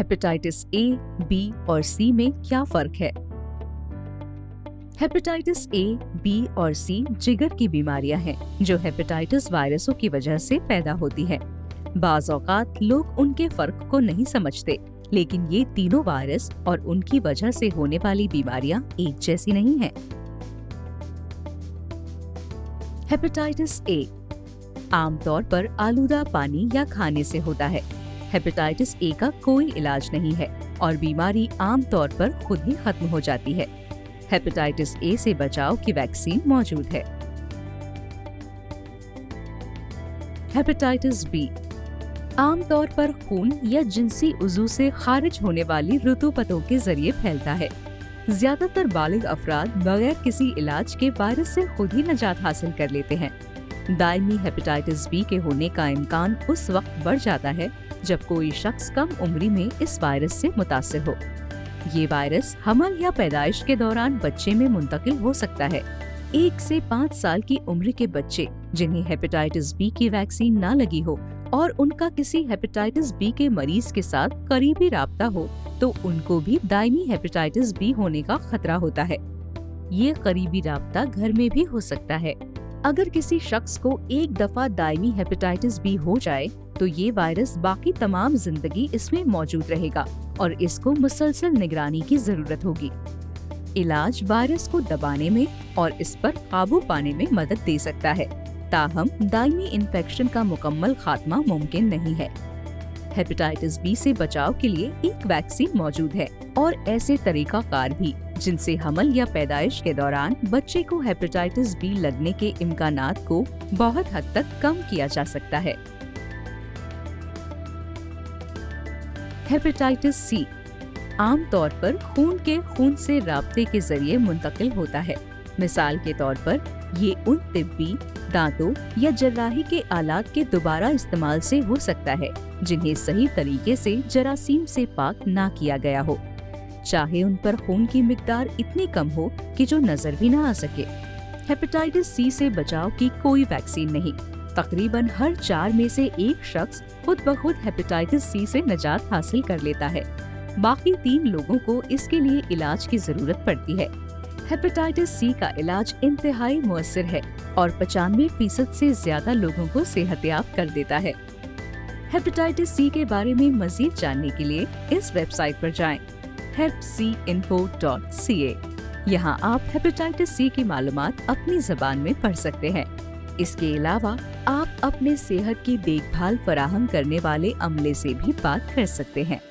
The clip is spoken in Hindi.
हेपेटाइटिस ए बी और सी में क्या फ़र्क है हेपेटाइटिस ए बी और सी जिगर की बीमारियाँ हैं, जो हेपेटाइटिस वायरसों की वजह से पैदा होती हैं। बाज लोग उनके फ़र्क को नहीं समझते, लेकिन ये तीनों वायरस और उनकी वजह से होने वाली बीमारियाँ एक जैसी नहीं हैं। हेपेटाइटिस ए आमतौर पर आलूदा पानी या खाने से होता है हेपेटाइटिस ए का कोई इलाज नहीं है और बीमारी आमतौर पर खुद ही खत्म हो जाती है। हेपेटाइटिस ए से बचाव की वैक्सीन मौजूद है। हेपेटाइटिस बी आमतौर पर खून या जिनसी उजू से खारिज होने वाली ऋतुपतों के ज़रिए फैलता है। ज़्यादातर बालिग अफराद बगैर किसी इलाज के वायरस से खुद ही नजात हासिल कर लेते हैं। दायमी हेपेटाइटिस बी के होने का इम्कान उस वक्त बढ़ जाता है जब कोई शख्स कम उम्री में इस वायरस से मुतासर हो। ये वायरस हमल या पैदाइश के दौरान बच्चे में मुंतकिल हो सकता है। एक से पाँच साल की उम्र के बच्चे, जिन्हें हेपेटाइटिस बी की वैक्सीन न लगी हो और उनका किसी हेपेटाइटिस बी के मरीज़ के साथ करीबी रबता हो तो उनको भी दायमी हेपेटाइटिस बी होने का खतरा होता है। ये करीबी रबता घर में भी हो सकता है। अगर किसी शख्स को एक दफ़ा दायमी हेपेटाइटिस बी हो जाए तो ये वायरस बाकी तमाम ज़िंदगी इसमें मौजूद रहेगा और इसको मुसलसल निगरानी की ज़रूरत होगी। इलाज वायरस को दबाने में और इस पर काबू पाने में मदद दे सकता है, ताहम दायमी इन्फेक्शन का मुकम्मल खात्मा मुमकिन नहीं है। हेपेटाइटिस बी से बचाव के लिए एक वैक्सीन मौजूद है और ऐसे तरीका कार भी, जिनसे हमल या पैदाइश के दौरान बच्चे को हेपेटाइटिस बी लगने के इम्कान को बहुत हद तक कम किया जा सकता है। हेपेटाइटिस सी आमतौर पर खून के खून से रबते के ज़रिए मुंतकिल होता है। मिसाल के तौर पर, ये उन तिब्बी, दांतों या जर्राही के आलात के दोबारा इस्तेमाल से हो सकता है, जिन्हें सही तरीके से जरासीम से पाक ना किया गया हो। चाहे उन पर खून की मिकदार इतनी कम हो कि जो नज़र भी ना आ सके। हेपेटाइटिस सी से बचाव की कोई वैक्सीन नहीं। तकरीबन हर चार में से एक शख्स खुद ब खुद हेपेटाइटिस सी से निजात हासिल कर लेता है। बाकी तीन लोगों को इसके लिए इलाज की ज़रूरत पड़ती है। हेपेटाइटिस सी का इलाज इंतहाई मुअसर है और पचानवे फ़ीसद से ज़्यादा लोगों को सेहतियाब कर देता है। हेपेटाइटिस सी के बारे में मजीद जानने के लिए इस वेबसाइट पर जाएँ। helpcinfo.ca यहाँ आप हेपेटाइटिस सी की मालूमात अपनी जबान में पढ़ सकते हैं। इसके अलावा, आप अपने सेहत की देखभाल फराहम करने वाले अमले से भी बात कर सकते हैं।